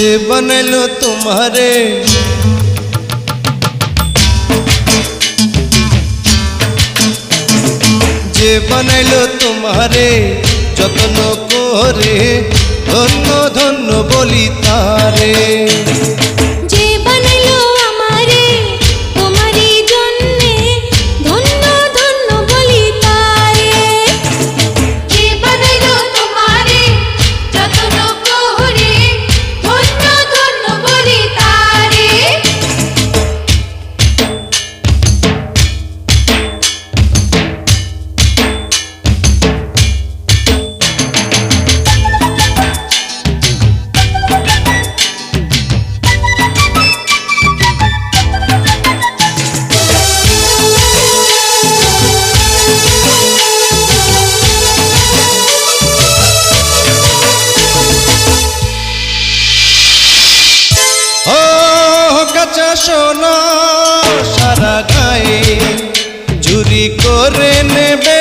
যে বানাইলো তোমারে। যে বানাইলো তোমারে যত্ন করে ধন্য ধন্য বলি তারে। কাঁচা সোনা সারা গায়ে জুরি করে নেবে।